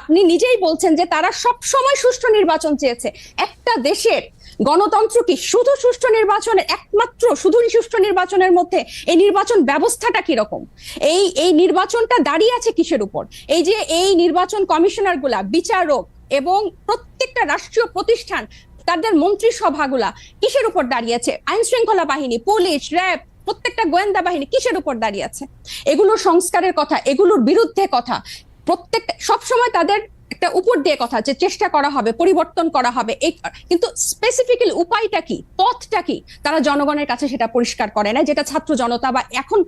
আপনি নিজেই বলছেন যে তারা সব সময় সুষ্ঠু নির্বাচন চেয়েছে। একটা দেশের গণতন্ত্র কি শুধু সুষ্ঠু নির্বাচনের একমাত্র শুধুই সুষ্ঠু নির্বাচনের মধ্যে এই নির্বাচন ব্যবস্থাটা কীরকম? এই এই নির্বাচনটা দাঁড়িয়ে আছে কিসের উপর? এই যে এই নির্বাচন কমিশনারগুলা বিচারক এবং প্রত্যেকটা রাষ্ট্রীয় প্রতিষ্ঠান, তাদের মন্ত্রিসভাগুলা কিসের উপর দাঁড়িয়েছে আইন শৃঙ্খলা বাহিনী, পুলিশ, র্যাব, প্রত্যেকটা গোয়েন্দা বাহিনী কিসের উপর দাঁড়িয়ে আছে? এগুলোর সংস্কারের কথা, এগুলোর বিরুদ্ধে কথা। প্রত্যেকটা সবসময় তাদের একটা উপর দিয়ে কথা যে চেষ্টা করা হবে, পরিবর্তন করা হবে, এই কিন্তু স্পেসিফিক্যালি উপায়টা কি, পথটা কি, তারা জনগণের কাছে সেটা পরিষ্কার করে না যেটা ছাত্র জনতা বা এখন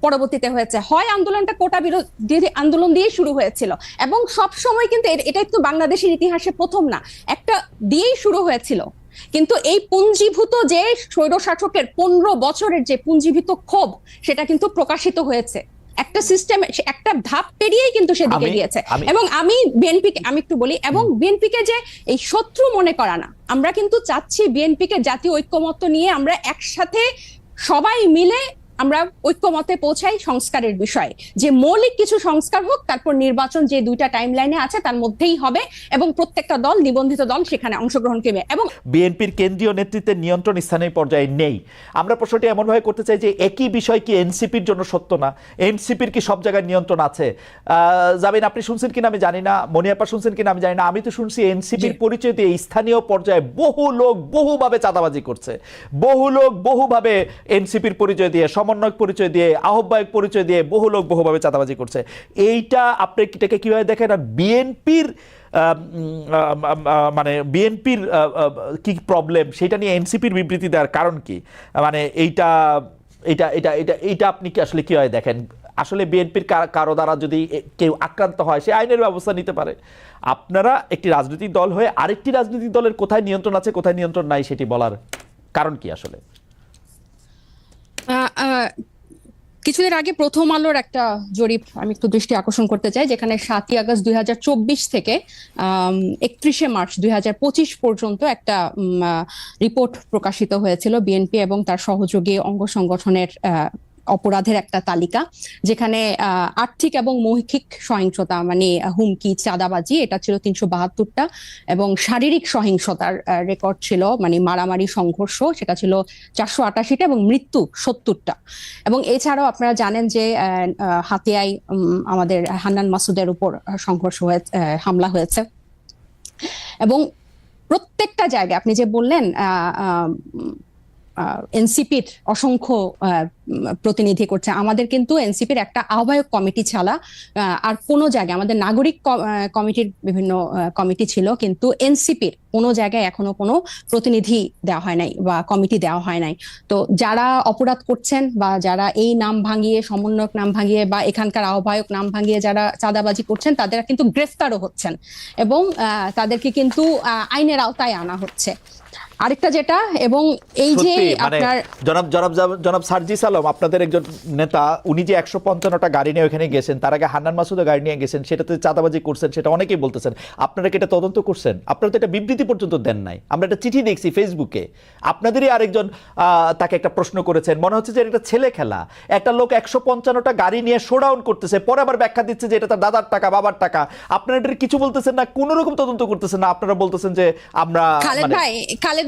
পরবর্তীতে হয়েছে। হয় আন্দোলনটা কোটা বিরোধী আন্দোলন দিয়ে শুরু হয়েছিল, এবং সব সময় কিন্তু এ- এটাই তো বাংলাদেশের ইতিহাসে প্রথম না, একটা দিয়েই শুরু হয়েছিল। কিন্তু এই পুঞ্জীভূত যে স্বৈর শাসকের পনেরো বছরের যে পুঞ্জীভূত ক্ষোভ, সেটা কিন্তু প্রকাশিত হয়েছে। একটা সিস্টেম একটা ধাপ পেরিয়েই কিন্তু সেদিকে গিয়েছে। এবং আমি বিএনপি আমি একটু বলি এবং বিএনপি কে যে এই শত্রু মনে করা না আমরা কিন্তু চাচ্ছি বিএনপিকে জাতীয় ঐক্যমত্য নিয়ে আমরা একসাথে সবাই মিলে আমরা ঐক্যমতে পৌঁছাই সংস্কারের বিষয়ে। যে মৌলিক কিছু সংস্কার হোক তারপর নির্বাচন যে দুইটা টাইম লাইনে আছে তার মধ্যেই হবে এবং প্রত্যেকটা দল নিবন্ধিত দল সেখানে অংশগ্রহণ করবে এবং বিএনপির কেন্দ্রীয় নেতৃত্বের নিয়ন্ত্রণ স্থানীয় পর্যায়ে নেই। আমরা প্রশ্নটি এমনভাবে করতে চাই যে একই বিষয় কি এনসিপির জন্য সত্য না? এনসিপির কি সব জায়গায় নিয়ন্ত্রণ আছে? আহ, জামিন আপনি শুনছেন কিনা আমি জানি না মনিয়াপা শুনছেন কিনা আমি জানি না। আমি তো শুনছি এনসিপির। পরিচয় দিয়ে স্থানীয় পর্যায়ে বহু লোক বহুভাবে চাঁদাবাজি করছে। বহু লোক বহুভাবে এনসিপির পরিচয় দিয়ে সমন্বয়ক পরিচয় দিয়ে, আহ্বায়ক পরিচয় দিয়ে বহু লোক বহুভাবে চাঁদাবাজি করছে। এইটা আপনি এটাকে কীভাবে দেখেন? আর বিএনপির মানে বিএনপির কি প্রবলেম সেটা নিয়ে এনসিপির বিবৃতি দেওয়ার কারণ কি? মানে এইটা এটা এটা এটা এইটা আপনি কি আসলে কীভাবে দেখেন? আসলে বিএনপির কারও দ্বারা যদি কেউ আক্রান্ত হয়, সে আইনের ব্যবস্থা নিতে পারে। আপনারা একটি রাজনৈতিক দল হয়ে আরেকটি রাজনৈতিক দলের কোথায় নিয়ন্ত্রণ আছে, কোথায় নিয়ন্ত্রণ নাই, সেটি বলার কারণ কি আসলে? কিছুদিন আগে প্রথম আলোর একটা জরিপ আমি একটু দৃষ্টি আকর্ষণ করতে চাই, যেখানে সাতই আগস্ট দুই হাজার চব্বিশ থেকে একত্রিশে মার্চ দুই হাজার পঁচিশ পর্যন্ত একটা রিপোর্ট প্রকাশিত হয়েছিল বিএনপি এবং তার সহযোগী অঙ্গ সংগঠনের অপরাধের একটা তালিকা, যেখানে আর্থিক এবং মৌখিক সহিংসতা মানে হুমকি, চাঁদাবাজি, এটা ছিল তিনশো বাহাত্তরটা, এবং শারীরিক সহিংসতার রেকর্ড ছিল মানে মারামারি, সংঘর্ষ, সেটা ছিল চারশো আটাশিটা এবং মৃত্যু সত্তরটা। এবং এছাড়াও আপনারা জানেন যে হাতিয়ায় আমাদের হান্নান মাসুদের উপর সংঘর্ষ হয়ে হামলা হয়েছে। এবং প্রত্যেকটা জায়গায়, আপনি যে বললেন এনসিপির অসংখ্য প্রতিনিধি করছে। আমাদের কিন্তু এনসিপির একটা আহ্বায়ক কমিটি ছাড়া আর কোনো জায়গায়, আমাদের নাগরিক কমিটির বিভিন্ন কমিটি ছিল, কিন্তু এনসিপির কোনো জায়গায় এখনও কোনো প্রতিনিধি দেওয়া হয় নাই বা কমিটি দেওয়া হয় নাই। তো যারা অপরাধ করছেন বা যারা এই নাম ভাঙিয়ে, সমন্বয়ক নাম ভাঙিয়ে বা এখানকার আহ্বায়ক নাম ভাঙিয়ে যারা চাঁদাবাজি করছেন, তাদের কিন্তু গ্রেফতারও হচ্ছেন এবং তাদেরকে কিন্তু আইনের আওতায় আনা হচ্ছে। আরেকটা যেটা এবং এই যে মানে আপনার জনাব জনাব জনাব- সার্জিস আলম আপনাদের একজন নেতা উনি যে একশো পঞ্চান্নটা গাড়ি নিয়ে ওখানে গেছেন তার আগে হান্নান মাসুদও গাড়ি নিয়ে গেছেন সেটাতে চাঁদাবাজি করছেন সেটা অনেকেই বলতেছেন। আপনারা কি এটা তদন্ত করছেন? আপনারা তো এটা বিবৃতি পর্যন্ত দেন নাই। আমরা একটা চিঠি দেখছি ফেসবুকে। আপনাদেরই আরেকজন তাকে একটা প্রশ্ন করেছেন। মনে হচ্ছে যে এটা ছেলে খেলা। একটা লোক একশো পঞ্চান্নটা গাড়ি নিয়ে শোডাউন করতেছে পরে আবার ব্যাখ্যা দিচ্ছে যে এটা তার দাদার টাকা বাবার টাকা। আপনারা এটার কিছু বলতেছেন না? কোনো রকম তদন্ত করতেছেন না? আপনারা বলতেছেন যে আমরা খালেদ মানে- ভাই খালেদ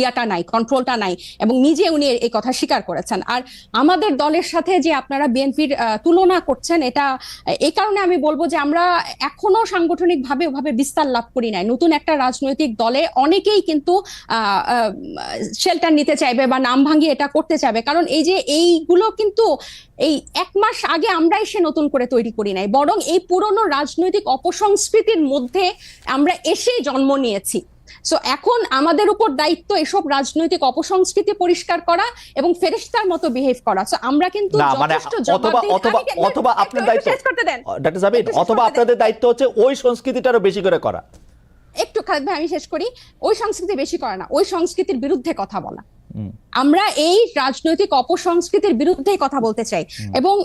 ইয়াটা নাই কন্ট্রোলটা নাই এবং নিজে উনি এই কথা স্বীকার করেছেন। আর আমাদের দলের সাথে যে আপনারা বিএনপির তুলনা করছেন, এটা এই কারণে আমি বলব যে আমরা এখনও সাংগঠনিক ভাবে ওভাবে বিস্তার লাভ করি নাই। নতুন একটা রাজনৈতিক দলে অনেকেই কিন্তু শেল্টার নিতে চাইবে বা নাম ভাঙিয়ে এটা করতে চাইবে। কারণ এই যে এইগুলো কিন্তু এই এক মাস আগে আমরা এসে নতুন করে তৈরি করি নাই। বরং এই পুরনো রাজনৈতিক অপসংস্কৃতির মধ্যে আমরা এসেই জন্ম নিয়েছি। সো এখন আমাদের উপর দায়িত্ব এসব রাজনৈতিক অপসংস্কৃতি পরিষ্কার করা এবং ফেরেশতার মতো বিহেভ করা। সো আমরা কিন্তু মানে যথেষ্ট অথবা অথবা অথবা আপনার দায়িত্ব ডাক্তার জামিন অথবা আপনাদের দায়িত্ব হচ্ছে ওই সংস্কৃতিটারও বেশি করে করা। একটু খালেদ ভাই আমি শেষ করি। ওই সংস্কৃতি বেশি করে না। ওই সংস্কৃতির বিরুদ্ধে কথা বলা। আমরা এই রাজনৈতিক অপসংস্কৃতির বিরুদ্ধেই কথা বলতে চাই। এবং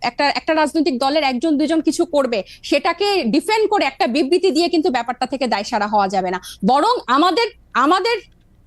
একটা একটা রাজনৈতিক দলের একজন, দুজন কিছু করবে, সেটাকে ডিফেন্ড করে একটা বিবৃতি দিয়ে কিন্তু ব্যাপারটা থেকে দায় সারা হওয়া যাবে না। বরং আমাদের আমাদের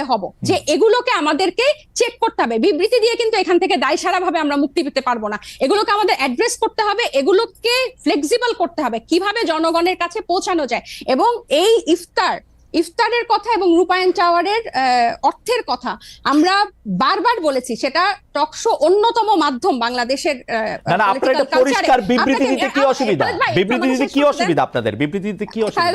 হব। যে এগুলোকে আমাদেরকে চেক করতে হবে। বিবৃতি দিয়ে কিন্তু এখান থেকে দায় সারা ভাবে আমরা মুক্তি পেতে পারব না। এগুলোকে আমাদের অ্যাড্রেস করতে হবে এগুলোকে ফ্লেক্সিবল করতে হবে। কীভাবে জনগণের কাছে পৌঁছানো যায়? এবং এই ইফতার ইফতারের কথা এবং রূপায়ণ টাওয়ারের অর্থের কথা আমরা বারবার বলেছি। সেটা টকশো অন্যতম মাধ্যম বাংলাদেশের না আপনার একটা পরিষ্কার বিবৃতি দিতে কি অসুবিধা? একটু বিবৃতি দিতে কি অসুবিধা আপনাদের? বিবৃতি দিতে কি অসুবিধা?